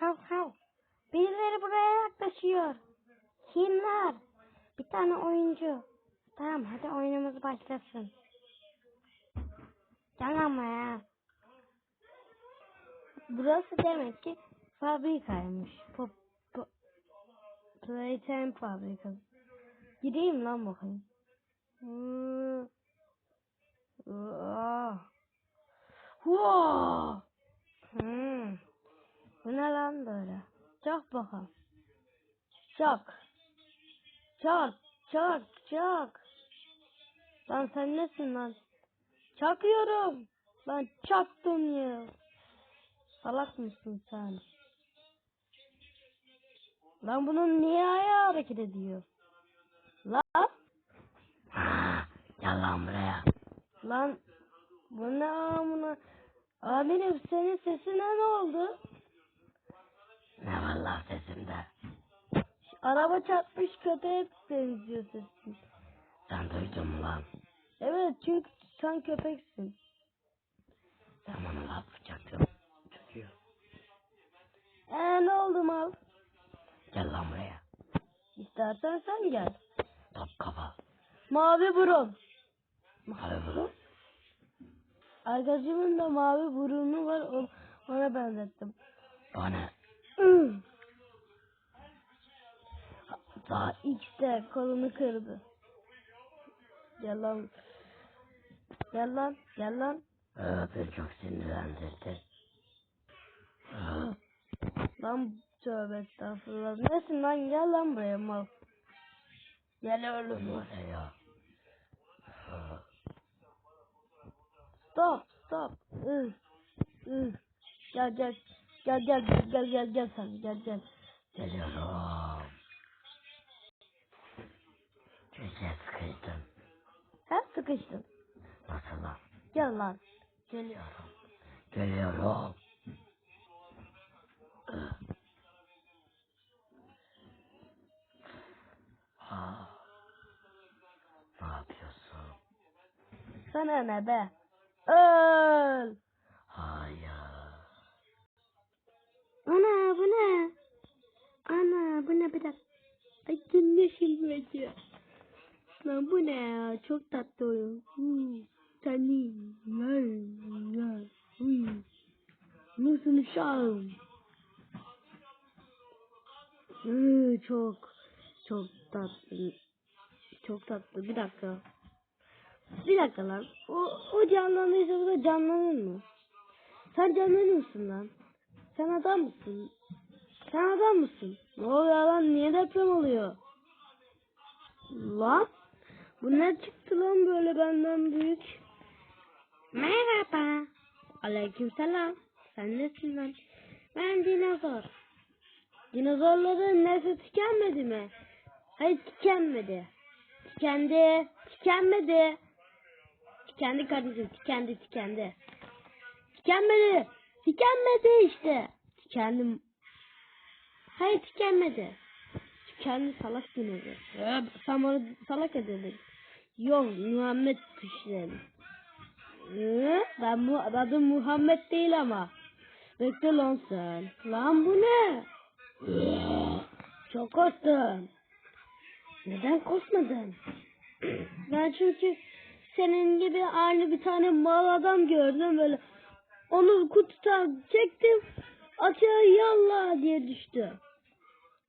Hav hav. Birileri buraya yaklaşıyor. Kimler? Bir tane oyuncu. Tamam hadi oyunumuz başlasın. Ama ya. Burası demek ki fabrikaymış. Pop, pop, Playtime fabrikası. Gideyim lan bakayım. Hmm. Wow. Hmm. Bu ne lan böyle? Çak bakalım. Çak. Çak. Çak. Çak. Lan sen nesin lan? Çakıyorum. Lan çaktım ya. Salak mısın sen? Lan bunun niye ayağı hareket ediyor? Lan. Gel lan buraya. Lan. Bu ne amına? Amirim senin sesine ne oldu? Ne var lan sesimde? Araba çarpmış köpeğe benziyor sesin. Sen duydun mu lan? Evet çünkü sen köpeksin. Sen bana laf bıçaktın. Çocuğu. Ee ne oldu mal? Gel lan buraya. İstersen sen gel. Top kafa. Mavi burun. Abi bunu. Arkadaşımın da mavi burunu var ona benzettim. O ne? Daha İşte kolunu kırdı. Gel lan. Gel lan. Gel lan. Ee, beni çok sinirlendirdi. Lan tövbe estağfurullah. Nesin lan gel lan buraya mal. Gel oğlum. Stop stop. Ih, ih. Gel gel. Gel gel gel gel gel gel sen gel gel. Geliyorum. Köşeye sıkıştım. Ha sıkıştın. Nasıl lan? Gel lan. Geliyorum. Geliyorum. Aa. Ne yapıyorsun? Sana ne be? Öl. Hayır. Ana bu ne? Ana bu ne bir dakika. Ay yeşil böyle. Lan bu ne ya? Çok tatlı oyun. Seni. Hmm. Nasıl? Hmm, çok. Çok tatlı. Çok tatlı. Bir dakika. Bir dakika lan. O, o canlanırsa bu da canlanır mı? Sen canlanır mısın lan? Sen adam mısın? Sen adam mısın? Ne oluyor lan? Niye deprem oluyor? Lan? Bu ne çıktı lan böyle benden büyük? Merhaba. Aleykümselam. Sen nesin lan? Ben dinozor. Dinozorların nesli tükenmedi mi? Hayır tükenmedi. Tükendi. Tükenmedi. Tükendi kardeşim. Tükendi tükendi. Tükenmedi. Tükenmedi işte. Tükendim. Hayır tükenmedi. Tükendi salak. Ya, sen bana salak edildin. Yok Muhammed tüşledim. Hı? Ben bu adım Muhammed değil ama. Bekle lan sen. Lan bu ne? Çok korktum. Neden korkmadın? Ben çünkü senin gibi aynı bir tane mal adam gördüm böyle. Onu kutudan çektim. Aşağı yallah diye düştü.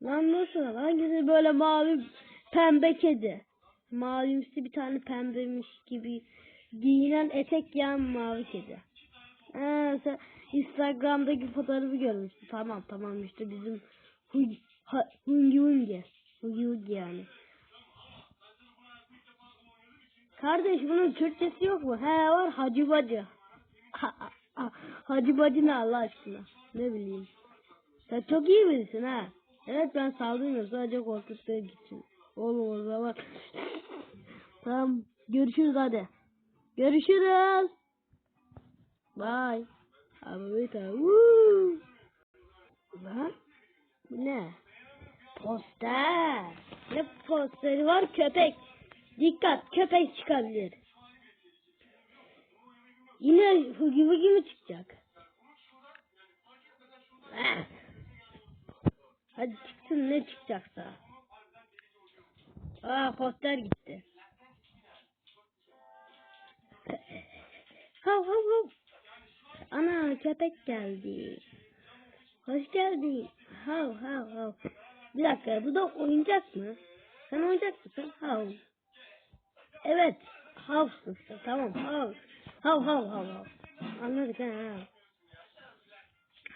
Lan nasıl? Hangisi böyle mavi pembe kedi? Mavimsi bir tane pembemiş gibi giyinen etek giyen mavi kedi. Ha, sen Instagram'daki fotoğrafı görmüştün. Tamam tamam işte bizim Hungi Hungi. Hugi Hugi yani. Kardeş bunun Türkçesi yok mu? He var Hacı Bacı. Ha- ha- Hacı Bacı ne Allah aşkına? Ne bileyim. Sen çok iyi birisin ha. Evet ben saldırmıyorum sadece korkuttuğum için. Oğlum o zaman. tamam görüşürüz hadi. Görüşürüz. Bye. Abi bir tane. Lan bu ne? Poster. Ne posteri var köpek. Dikkat köpek çıkabilir. Yine hugi hugi çıkacak? Hadi çıksın ne çıkacaksa. Aa poster gitti. Hav hav hav. Ana köpek geldi. Hoş geldin. Hav hav hav. Bir dakika bu da oyuncak mı? Sen oyuncak mısın? Hav. Evet. Havsın. Tamam hav. Hav hav hav hav. Anladık ha. ha.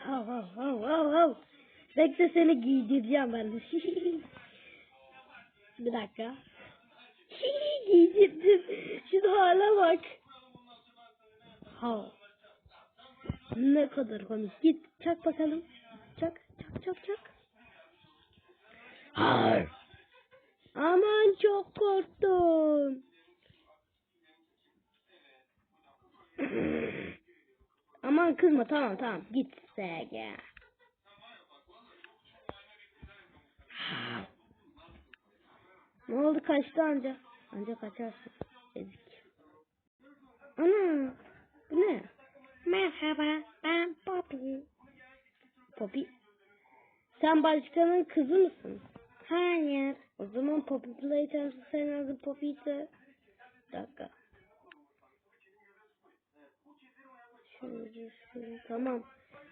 Hav hav hav hav hav. Bekle seni giydireceğim ben de. Bir dakika. Giydirdim. Şu hale bak. Hav. Ne kadar komik. Git çak bakalım. Çak çak çak çak. Hayır. Aman çok korktum. Aman kızma tamam tamam git SG. Ne oldu kaçtı anca? Anca kaçarsın. Ezik. Ana bu ne? Merhaba ben Poppy. Poppy? Sen başkanın kızı mısın? Hayır. O zaman Poppy Playtime'sı senin adın Poppy ise. Bir dakika. Şöyle. Tamam.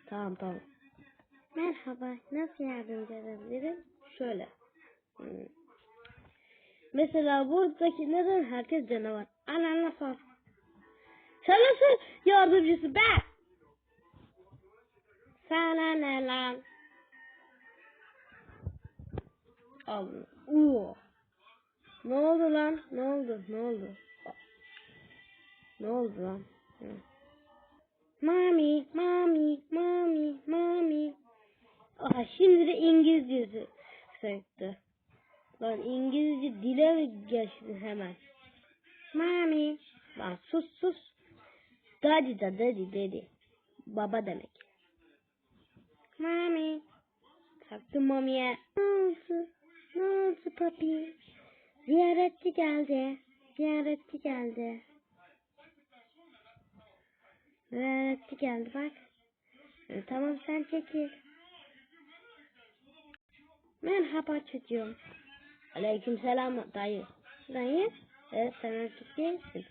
Tamam tamam. Merhaba. Nasıl yardımcı edebilirim? Şöyle. Hmm. Mesela buradaki neden herkes canavar? Ananla sor. Sen nasıl yardımcısı be? Sana ne lan? Allah. Oo. Ne oldu lan? Ne oldu? Ne oldu? Ne oldu lan? Hı. Mami, mami, mami, mami. Aha şimdi de İngilizcesi söktü. Lan İngilizce dile mi geçti hemen? Mami. Lan sus sus. Daddy da daddy daddy. Baba demek. Mami. Taktım mamiye. Ne oldu? Ne oldu papi? Ziyaretçi geldi. Ziyaretçi geldi. Ziyaretçi geldi bak. E, tamam sen çekil. Merhaba çocuğum. Aleyküm selam dayı. Dayı? Evet sen erkek değilsin.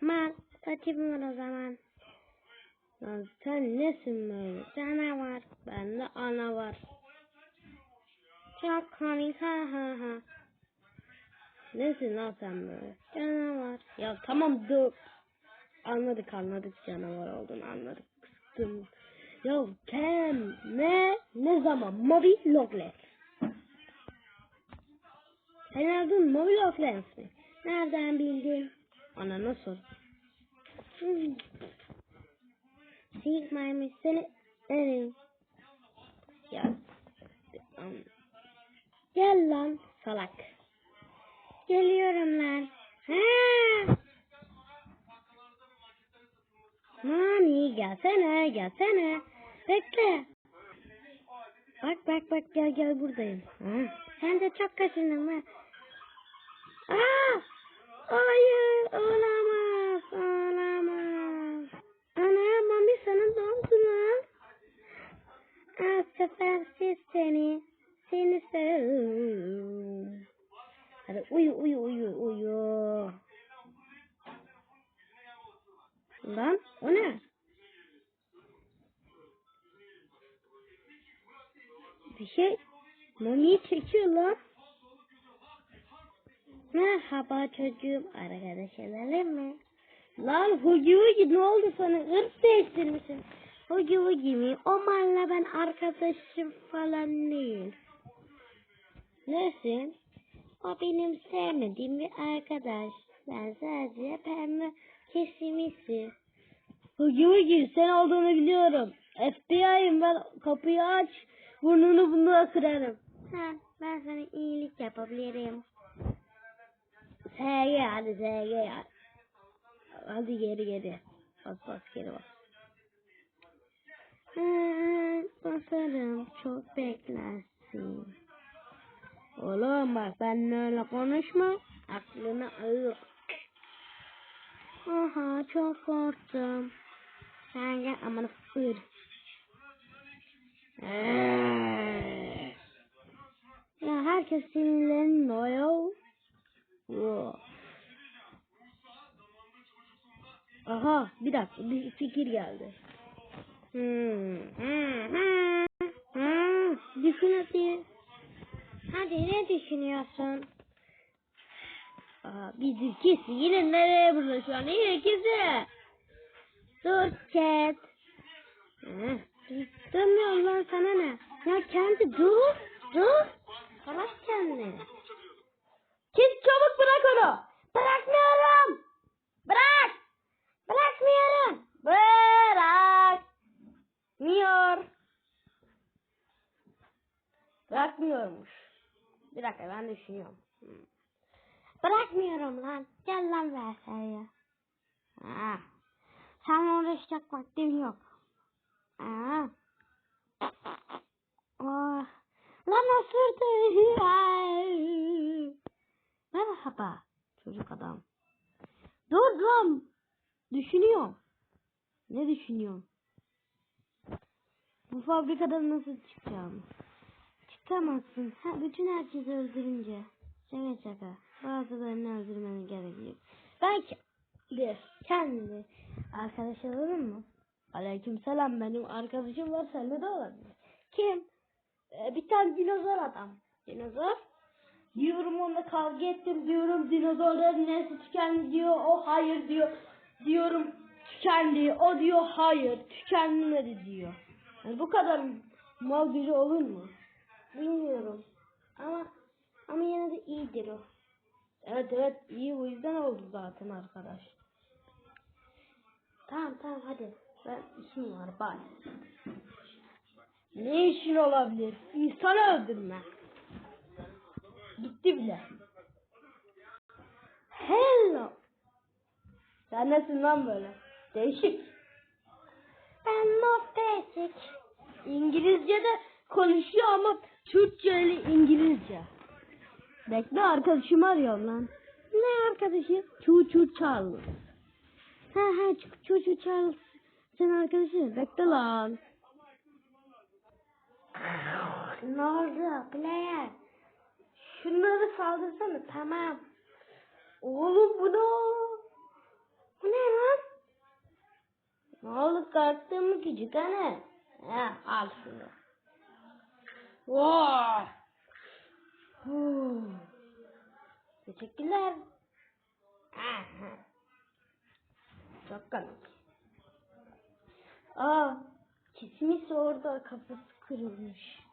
Mal saçım var o zaman. Lan sen nesin böyle? Canavar. Bende ana var. Çok komik ha ha ha. Nesin lan sen böyle? Canavar. Ya tamam dur. Anladık anladık canavar olduğunu anladık. Kıstım. Ya Ken ne? Ne zaman? Mobil Loglet. Sen adın Mobil Loglet mi? Nereden bildin? Sor. Hmm. Sigma'ymış seni erim. Ya. um, Gel lan salak. Geliyorum lan. Ha! Mami gelsene gelsene. Bekle. Bak bak bak gel gel buradayım. Ha. Sen de çok kaşındın mı? Çocuğum. Arkadaş edelim mi? Lan Hugi Hugi ne oldu sana? Irk değiştirmişsin. Hugi Hugi mi? O malla ben arkadaşım falan değil. Nesin? O benim sevmediğim bir arkadaş. Ben sadece pembe kesimisi. Hugi Hugi sen olduğunu biliyorum. FBI'yim ben kapıyı aç. Burnunu bunu kırarım. Ha, ben sana iyilik yapabilirim. SG hadi SG hadi. Hadi geri geri. Bas bas geri bas. Basarım çok beklersin. Oğlum bak benimle öyle konuşma. Aklını alır. Aha çok korktum. Sen gel aman ır. Eee. herkes sinirleniyor. Wow. Aha bir dakika bir fikir geldi. Hmm. Hmm. Hmm. Hmm. Düşün hadi. Hadi ne düşünüyorsun? Aa, bir ikisi yine nereye burada şu an? Yine ikisi. Dur chat. Hı, Durmuyorum lan sana ne? Ya kendi dur. Dur. Bırak kendini. Git çabuk bırak onu. Bırakmıyorum. Bırak. Bırakmıyorum. Bırak. Miyor. Bırakmıyormuş. Bir dakika ben düşünüyorum. Hmm. Bırakmıyorum lan. Gel lan versene. Ha. Sen uğraşacak vaktim yok. Ha. Oh. Lan osurdu. Merhaba çocuk adam. Dur lan. Düşünüyorum. Ne düşünüyorsun? Bu fabrikadan nasıl çıkacağım? Çıkamazsın. Ha, bütün herkesi öldürünce. Şaka şaka. Bazılarını öldürmeni gerekiyor. Belki de kendi arkadaş alalım mı? Aleyküm selam benim arkadaşım var sende de olabilir. Kim? Ee, bir tane dinozor adam. Dinozor. Diyorum onunla kavga ettim diyorum dinozorların nesli tükendi diyor o hayır diyor. Diyorum tükendi o diyor hayır tükenmedi diyor. Yani bu kadar mal biri olur mu? Bilmiyorum. Ama ama yine de iyidir o. Evet evet iyi o yüzden oldu zaten arkadaş. Tamam tamam hadi. Ben işim var bay. Ne işin olabilir? İnsan öldürme. Gitti bile. Hello. Sen nesin lan böyle? Değişik. Ben not basic. İngilizce de konuşuyor ama Türkçe ile İngilizce. Bekle arkadaşımı arıyorum lan. Ne arkadaşı? Çu Çu Charles. Ha ha Çu Çu Çu Charles. Sen arkadaşın. Bekle lan. Ne oldu player? Şunları saldırsana tamam. Oğlum bu ne? Bu ne lan? Ne oldu kalktın mı küçük anne? Ha, al şunu. Vay. Huu. Teşekkürler. Aha. Çok komik. Aa, kismis orada kafası kırılmış.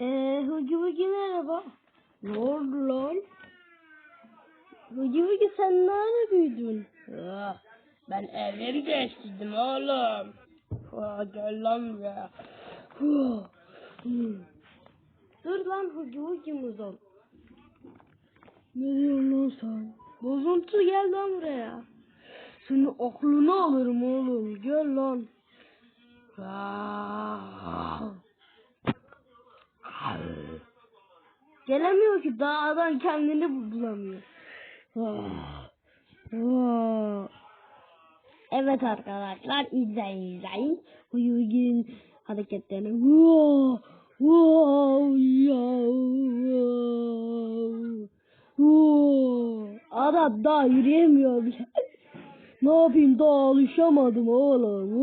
Eee Hugi Hugi merhaba. Ne oldu lan? Hugi sen nerede büyüdün? Ya, ben evleri değiştirdim oğlum. Ha, gel lan. Huh. Hmm. Dur lan Hugi Hugi muzon. Ne diyorsun lan sen? Bozuntu gel lan buraya. Senin aklını alırım oğlum. Gel lan. Ah. Gelemiyor ki dağdan kendini bulamıyor. Ah. Ah. Evet arkadaşlar izleyin izleyin. Uyugin hareketlerini. Adam daha yürüyemiyor bile. ne yapayım daha alışamadım oğlum.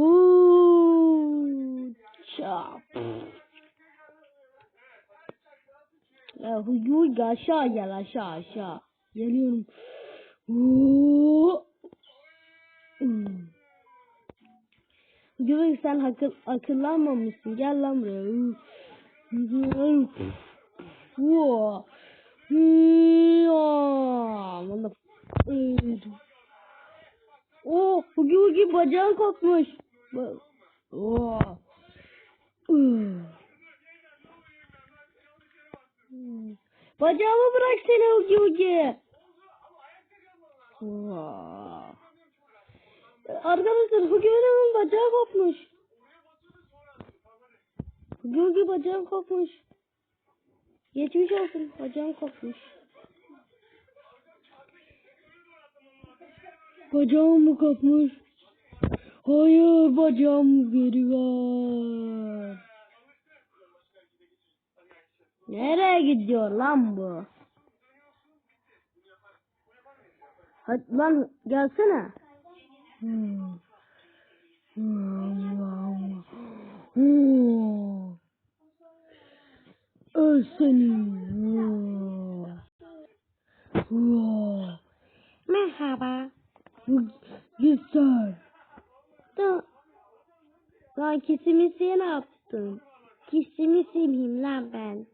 Çap. Ya huy huy aşağı gel aşağı aşağı. Geliyorum. Güven sen akıl, akıllanmamışsın. Gel lan buraya. Wow. Oh, Hugi Hugi bacağı kopmuş. Oh. Hmm. Bacağımı bırak seni Hugi. Oh. Arkadaşlar Hugi Hugi'nin bacağı kopmuş. Hugi Hugi bacağım kopmuş. Geçmiş olsun bacağım kopmuş. Bacağım mı kopmuş? Hayır bacağım geri ver. Nereye gidiyor lan bu? Hadi lan gelsene. Hmm. Hmm. Hmm. Öl seni. Hmm. Hmm. Merhaba. Güzel. Da. Lan kesimisi ne yaptın? Kesimisi miyim lan ben?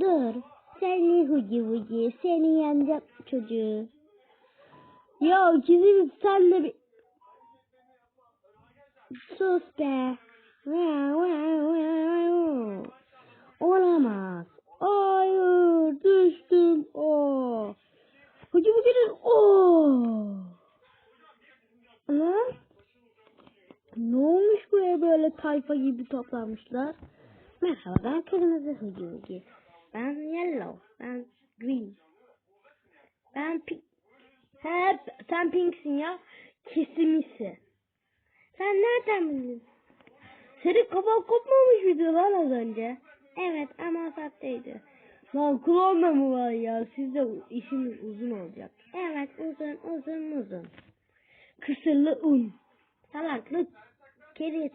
Dur. Seni hucu hucu. Seni yeneceğim çocuğu. Ya kesimisi sen de bir... Sus be. Olamaz. Hayır düştüm. Oh. Hucu hucu'nun oh. Lan. Ne olmuş buraya böyle tayfa gibi toplanmışlar? Merhaba ben kırmızı hucu hucu. Yellow. Ben green. Ben pink. Hep sen pinksin ya. Kesimisi. Sen nereden biliyorsun? Senin kafan kopmamış mıydı lan az önce? Evet ama sahteydi. Lan kulağında mı var ya? Sizde işimiz uzun olacak. Evet uzun uzun uzun. Kısırlı un. Salaklı keriz.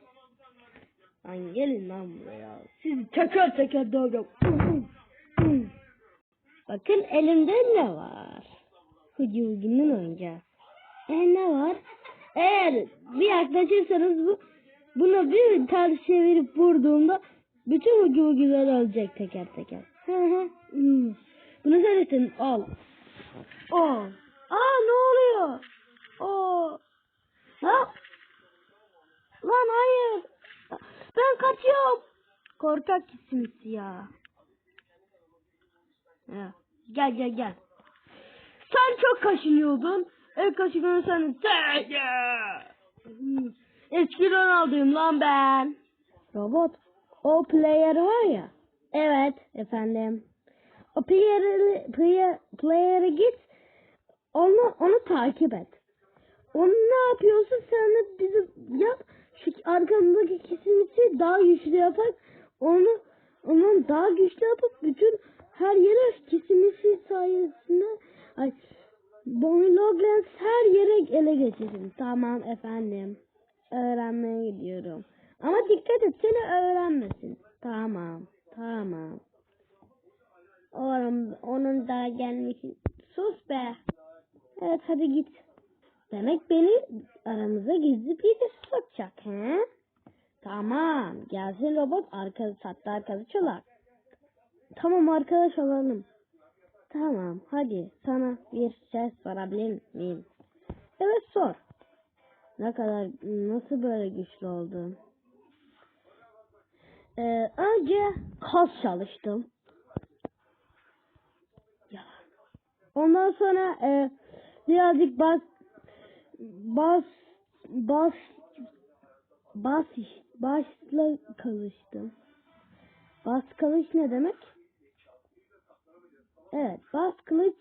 Lan gelin lan buraya. Sizi teker teker Bakın elimde ne var? Hıcı'nın oyuncağı. E ne var? Eğer bir yaklaşırsanız bu bunu bir ters çevirip vurduğumda bütün ucu ucuları ölecek teker teker. Hmm. Bunu söylesin. Al. Al. Aa ne oluyor? Aa. Ha? Lan hayır. Ben kaçıyorum. Korkak gitsiniz ya. Gel gel gel. Sen çok kaşınıyordun. En kaşınan senin. Hmm. Eski Ronaldo'yum lan ben. Robot. O player var ya. Evet efendim. O player'ı player, player'ı git. Onu onu takip et. Onu ne yapıyorsun sen de bizi yap. Şu arkamızdaki kesimisi daha güçlü yapak. Onu onun daha güçlü yapıp bütün her yere kesimisi sayesinde ay Bonnie her yere ele geçirdim. Tamam efendim. Öğrenmeye gidiyorum. Ama dikkat et seni öğrenmesin. Tamam. Tamam. Oğlum onun daha gelmesi. Sus be. Evet hadi git. Demek beni aramıza gizli bir de sokacak he? Tamam. Gelsin robot arkası sattı arkası çolak. Tamam arkadaş olalım. Tamam hadi sana bir şey sorabilir miyim? Evet sor. Ne kadar nasıl böyle güçlü oldun? Ee, önce kas çalıştım. Ondan sonra e, birazcık bas bas bas bas başla çalıştım. Bas kılıç ne demek? Evet, bas kılıç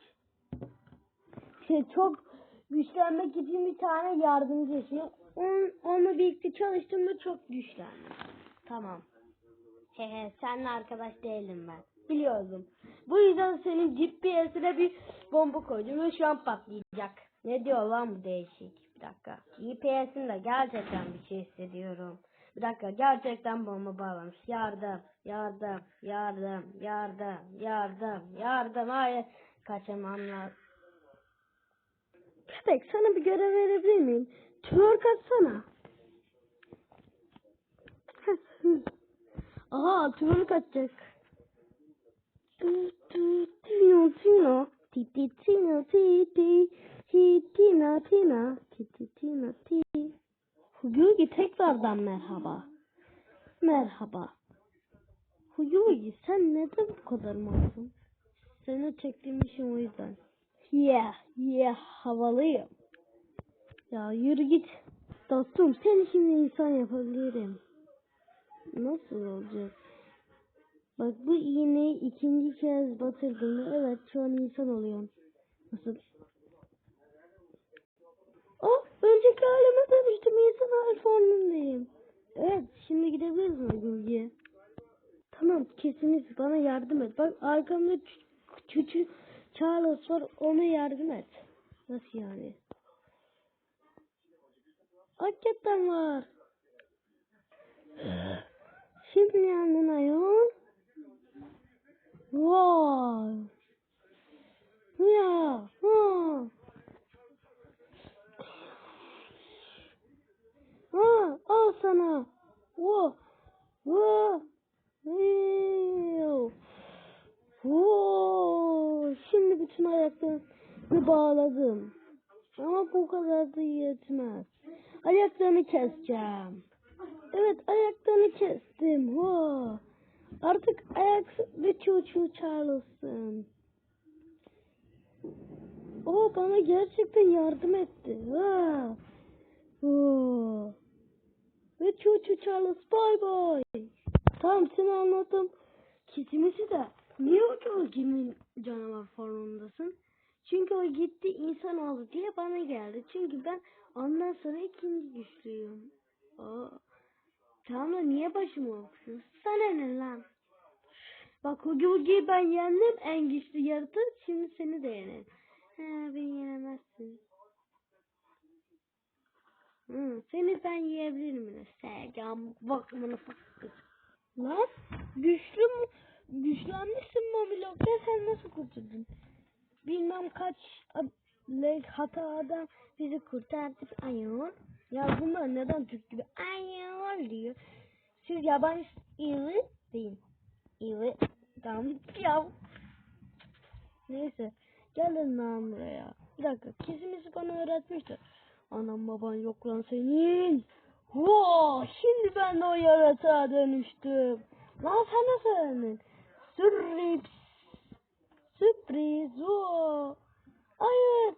şey çok güçlenmek için bir tane yardımcı şey. On, onunla birlikte çalıştım da çok güçlendim. Tamam. Hehe seninle arkadaş değilim ben. Biliyordum. Bu yüzden senin GPS'ine bir bomba koydum ve şu an patlayacak. Ne diyor lan bu değişik? Bir dakika. GPS'inde gerçekten bir şey hissediyorum. Bir dakika gerçekten bomba bağlamış. Yardım, yardım, yardım, yardım, yardım, yardım. Hayır. Kaçamam lazım. Köpek sana bir görev verebilir miyim? Twerk atsana. Aha twerk atacak. Tino tino ti ti tino ti ti ti tina tina tekrardan merhaba. Merhaba. Huyugi sen neden bu kadar masum? Seni çektirmişim o yüzden. Yeah, yeah, havalıyım. Ya yürü git. Dostum seni şimdi insan yapabilirim. Nasıl olacak? Bak bu iğneyi ikinci kez batırdım. Evet şu an insan oluyorum. Nasıl? Oh önceki halime dönüştüm. Formundayım. Evet şimdi gidebiliriz mi Gülge? Tamam kesin Neyse bana yardım et. Bak arkamda küçük Charles var ona yardım et. Nasıl yani? Hakikaten var. Şimdi yandın ayol. Vay. Ya. Ha. Ha, al sana. Wo. Yoo. Wo. Şimdi bütün ayaklarını bağladım. Ama bu kadar da yetmez. Ayaklarını keseceğim. Evet ayaklarını kestim. Wo. Artık ayak ve çocuğu Charles'ın. O bana gerçekten yardım etti. Ha. Oo. Ve çocuğu Charles bay bay. Tamam seni anlattım. Kitimizi de niye o kimin canavar formundasın? Çünkü o gitti insan oldu diye bana geldi. Çünkü ben ondan sonra ikinci güçlüyüm. Aa. Tamam da niye başımı okuyorsun? Sana ne lan? Bak Hugi Hugi'yi ben yendim en güçlü yaratık. Şimdi seni de yenerim. Ha, beni yenemezsin. Hı, seni ben yiyebilirim yine. Sergam bakımını fakir. Lan güçlü mü? Güçlenmişsin Mobilok'ta sen nasıl kurtuldun? Bilmem kaç le- hatadan bizi kurtardık ayol. Ya bunlar neden Türk gibi ayol diyor. Siz yabancı iyi değil. İyi. Tamam ya. Neyse. Gelin lan buraya. Bir dakika. Kesimizi bana öğretmişti. Anam baban yok lan senin. Wow, şimdi ben de o yaratığa dönüştüm. Lan sen nasıl öğrendin? Sürpriz. Sürpriz. Wow. Hayır.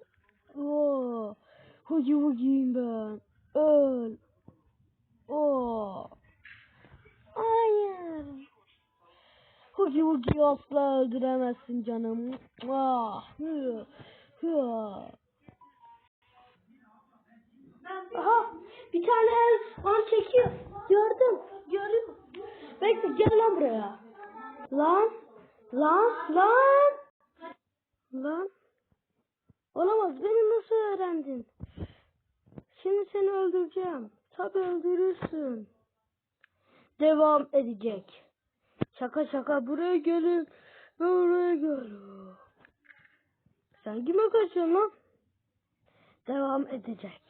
Wow. Hugi hugiyim ben. Öl. Oh. Hayır. Hugi Hugi'yi asla öldüremezsin canım. Ah. Hı. Hı. Aha bir tane el lan çekiyor. Gördüm. Gördüm. Bekle gel lan buraya. Lan. Lan. Lan. Lan. Olamaz. Beni nasıl öğrendin? Şimdi seni öldüreceğim. Tabi öldürürsün. Devam edecek. Şaka şaka buraya gelin. Buraya gelin. Sen kime kaçıyorsun lan? Devam edecek.